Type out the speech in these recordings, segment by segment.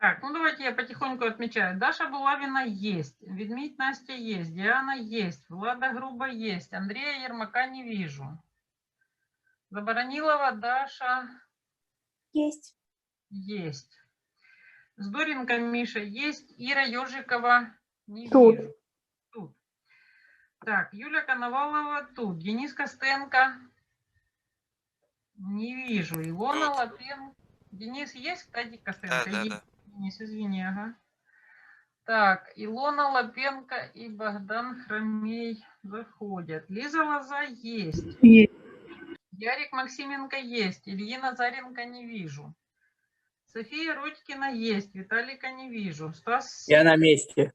Так, ну давайте я потихоньку отмечаю. Даша Булавина есть, Ведмедь Настя есть, Диана есть, Влада Груба есть, Андрея Ермака не вижу. Заборонилова Даша Есть. есть. Здоренко Миша есть, Ира Ежикова не Тут. вижу. Тут. Так, Юля Коновалова тут, Денис Костенко не вижу, Илона Тут. Лапен. Денис есть, кстати, Костенко? Да, да, Есть. да. Денис, извини, ага. Так, Илона Лапенко и Богдан Хромей заходят. Лиза Лоза есть. Есть. Ярик Максименко есть. Ильи Назаренко не вижу. София Родькина есть. Виталика не вижу. Стас Я на месте.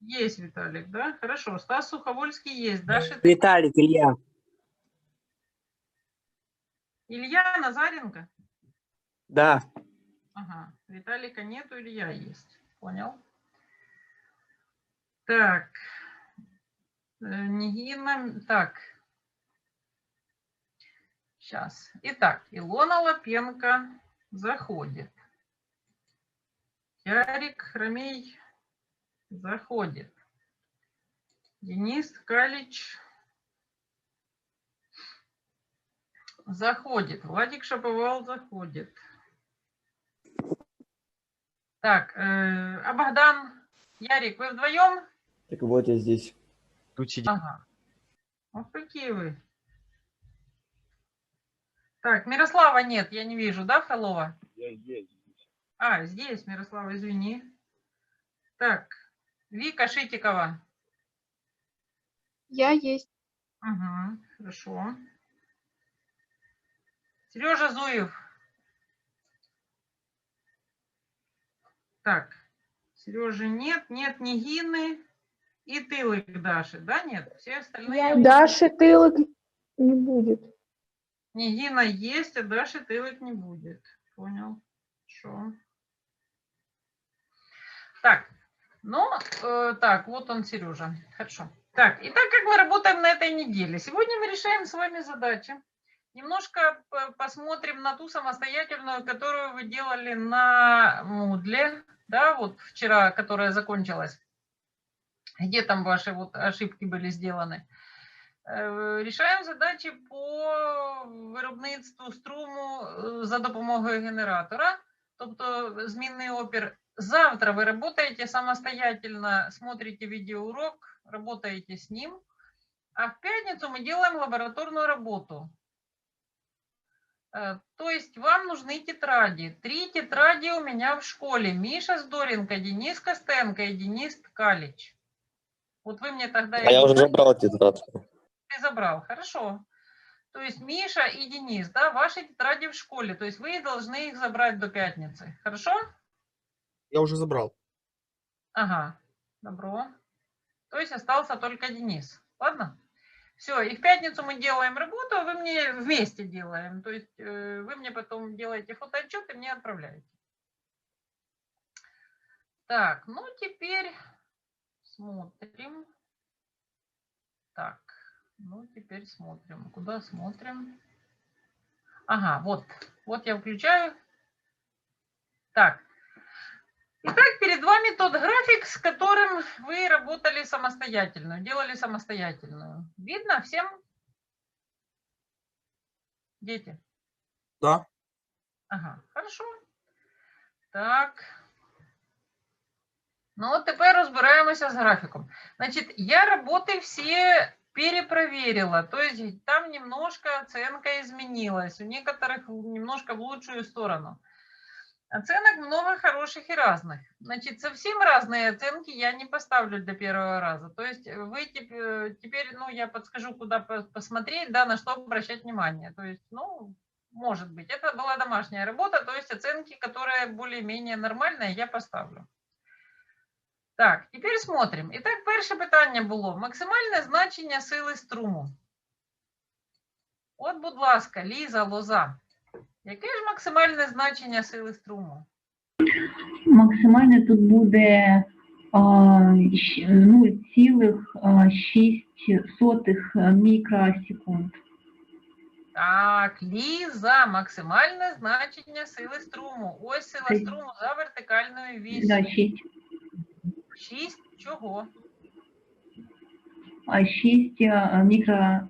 есть, Виталик, да? Хорошо. Стас Суховольский есть. Даша Виталик, Илья. Илья Назаренко? Да. Ага. Виталика нету, Илья есть. Понял. Так. Э, Нигина. Так. Сейчас. Итак, Илона Лапенко заходит. Ярик Хромей заходит. Денис Калич заходит. Владик Шаповал заходит. Так, э, а Богдан, Ярик, вы вдвоем? Так вот я здесь. Тут сидит. Ага. Вот какие вы. Так, Мирослава нет, я не вижу, да, Фролова? Я здесь. А, здесь, Мирослава, извини. Так, Вика Шитикова. Я есть. Угу, хорошо. Сережа Зуев. Так, Сережи нет, нет Нигины и Тылык Даши, да, нет? Все остальные... Даши тылок не будет. Нигина есть, а Даши Тылык не будет. Понял. Хорошо. Так, ну, э, так, вот он, Сережа. Хорошо. Так, и так как мы работаем на этой неделе, сегодня мы решаем с вами задачи. Немножко п- посмотрим на ту самостоятельную, которую вы делали на Moodle, да, вот вчера, которая закончилась. Где там ваши вот ошибки были сделаны? Е, Рішаємо задачі по виробництву струму е, за допомогою генератора, тобто змінний опір. Завтра вы работаете самостоятельно, смотрите видеоурок, работаете с ним, а в пятницу мы делаем лабораторную работу. Э, То есть вам нужны тетради. Три тетради у меня в школе. Миша Здоренко, Денис Костенко и Денис Ткалич. Вот вы мне тогда... А я уже забрал тетрадку. Ты забрал, хорошо. То есть Миша и Денис, да, ваши тетради в школе. То есть вы должны их забрать до пятницы. Хорошо? Я уже забрал. Ага, добро. То есть остался только Денис. Ладно? Все, и в пятницу мы делаем работу, а вы мне вместе делаем. То есть э, вы мне потом делаете фотоотчет и мне отправляете. Так, ну теперь смотрим. Так, ну теперь смотрим. Куда смотрим? Ага, вот. Вот я включаю. Так. Итак, перед вами тот график, с которым вы работали самостоятельно, делали самостоятельную. Видно всем? Дети? Да. Ага, хорошо. Так. Ну, от тепер розбираємося з графіком. Значить, я роботи всі перепроверила. То есть там немножко оценка изменилась. У некоторых в- немножко в лучшую сторону. Оценок много хороших и разных. Значит, совсем разные оценки я не поставлю для первого раза. То есть вы теп- э, теперь, ну, я подскажу, куда по- посмотреть, да, на что обращать внимание. То есть, ну, может быть, это была домашняя работа, то есть оценки, которые более-менее нормальные, я поставлю. Так, тепер смотрим. І так, перше питання було: максимальне значення сили струму. От, будь ласка, Ліза, лоза. Яке ж максимальне значення сили струму? Максимально тут буде а, щ- 0,6 мікросекунд. Так, Ліза, максимальне значення сили струму. Ось сила струму за вертикальною вісю. Да, 6, 6 чого? а 6 мікроампер.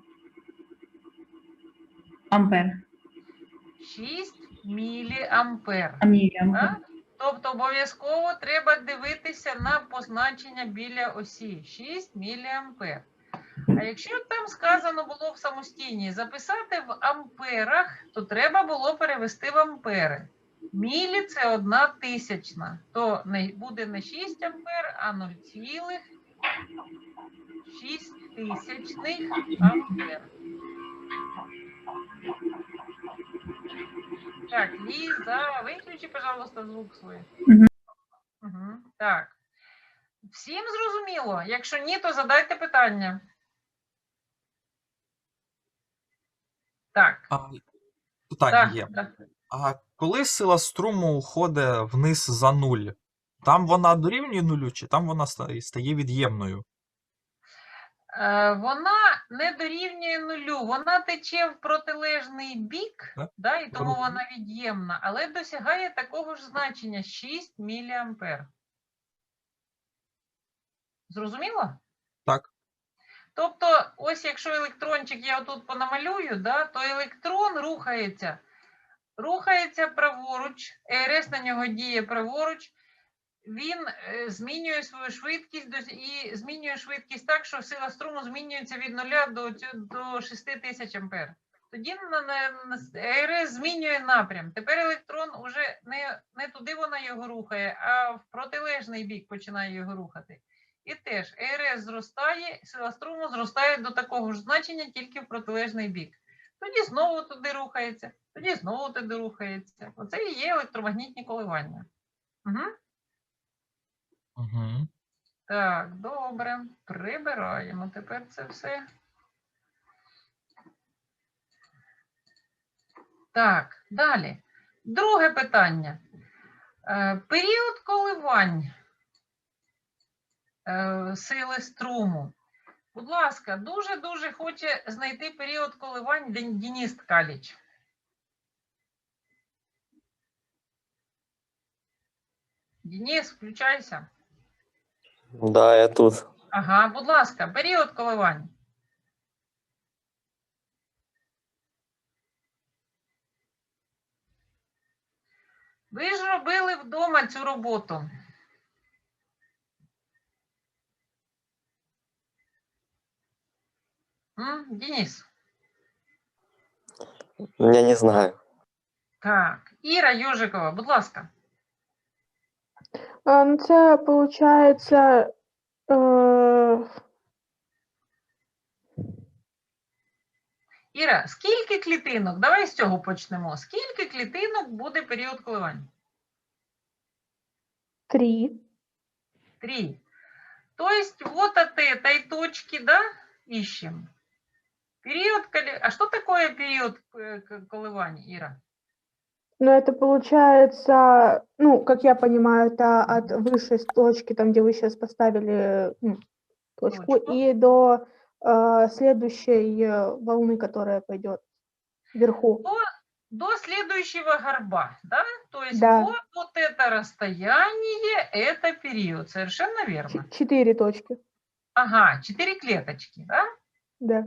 6 міліампер. Так? Тобто обов'язково треба дивитися на позначення біля осі 6 міліампер. А якщо там сказано було в самостійній записати в амперах, то треба було перевести в ампери. Мілі це одна тисячна, то не буде не 6 ампер, а 0,6 тисячних ампер. Так, Лиза, выключи, пожалуйста, звук свой. Угу. Так. Всім зрозуміло? Якщо ні, то задайте питання. Так. А, питання так, є. так. А коли сила струму ходить вниз за нуль, там вона дорівнює нулю, чи там вона стає від'ємною? Е, Вона не дорівнює нулю, вона тече в протилежний бік, Так. да, і тому вона від'ємна, але досягає такого ж значення 6 міліампер. Зрозуміло? Так. Тобто, ось якщо електрончик я отут понамалюю, да, то електрон рухається. Рухається праворуч, РС на нього діє праворуч, він е, змінює свою швидкість і змінює швидкість так, що сила струму змінюється від 0 до, до 6 тисяч ампер. Тоді РС змінює напрям. Тепер електрон уже не, не туди вона його рухає, а в протилежний бік починає його рухати. І теж РС зростає, сила струму зростає до такого ж значення, тільки в протилежний бік. Тоді знову туди рухається, тоді знову туди рухається. Оце і є електромагнітні коливання. Угу. Угу. Так, добре. Прибираємо тепер це все. Так, далі. Друге питання. Е, Період коливань е, сили струму. Будь ласка, дуже-дуже хоче знайти період коливань Ден- Денис Ткаліч. Денис, включайся. Да, я тут. Ага, будь ласка, період коливань. Ви ж робили вдома цю роботу. М? Денис. Я не знаю. Так, Іра Йожикова, будь ласка. А, ну, це виходить. Е, Іра, скільки клітинок? Давай з цього почнемо. Скільки клітинок буде період коливань? три. Три. То есть вот от этой точки, да, ищем. Период, коли- а что такое период э, к- колываний, Ира? Но это получается, ну, как я понимаю, это от высшей точки, там, где вы сейчас поставили ну, точку, Точку. и до э, следующей э, волны, которая пойдет вверху. До следующего горба, да? То есть Да. вот, вот это расстояние, это период, совершенно верно. четыре точки, Ага, четыре клеточки, да? да.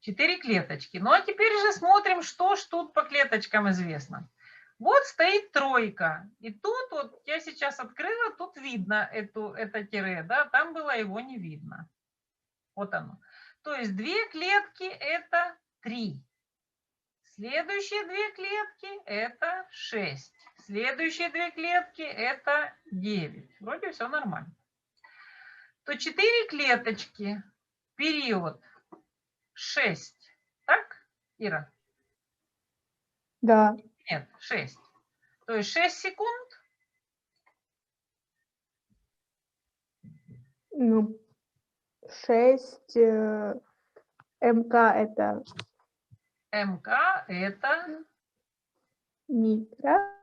Четыре клеточки. Ну а теперь же смотрим, что ж тут по клеточкам известно. Вот стоит тройка. И тут вот я сейчас открыла, тут видно эту, это тире, да, там было его не видно. Вот оно. То есть две клетки это три. Следующие две клетки это 6. Следующие две клетки это 9. Вроде все нормально. То 4 клеточки, период 6. Так, Ира? Да, Нет, 6. То есть 6 секунд. ну, шесть, э, МК это МК это микро,